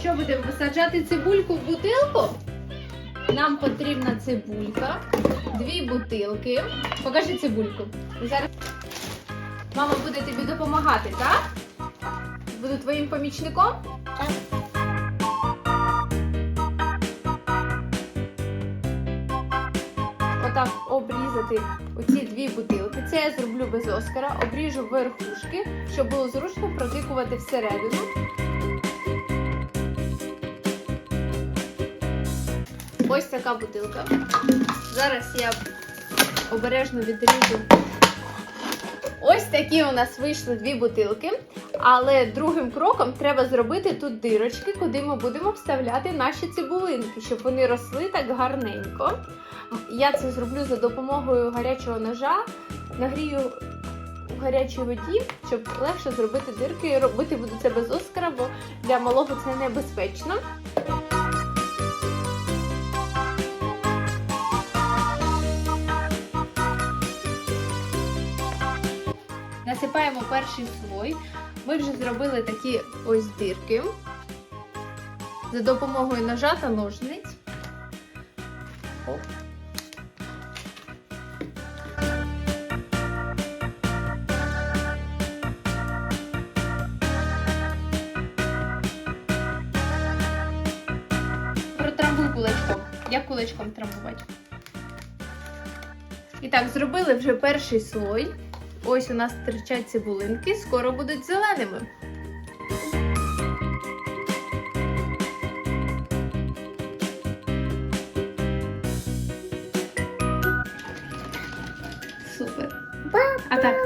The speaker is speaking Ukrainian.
Що будемо висаджати цибульку в бутилку? Нам потрібна цибулька, дві бутилки. Покажи цибульку. Зараз мама буде тобі допомагати, так? Буду твоїм помічником? Отак обрізати оці дві бутилки. Це я зроблю без оскара. Обріжу верхушки, щоб було зручно протикувати всередину. Ось така бутилка. Зараз я обережно відріжу. Ось такі у нас вийшли дві бутилки. Але другим кроком треба зробити тут дирочки, куди ми будемо вставляти наші цибулинки, щоб вони росли так гарненько. Я це зроблю за допомогою гарячого ножа. Нагрію в гарячій воді, щоб легше зробити дирки. Робити буду це без оскара, бо для малого це небезпечно. Насипаємо перший слой. Ми вже зробили такі ось дирки за допомогою ножа та ножниць. Оп. Протрамбуй кулачком. Як кулачком трамбувати? І так, зробили вже перший слой. Ось у нас тричать цибулинки, скоро будуть зеленими. Супер. А так,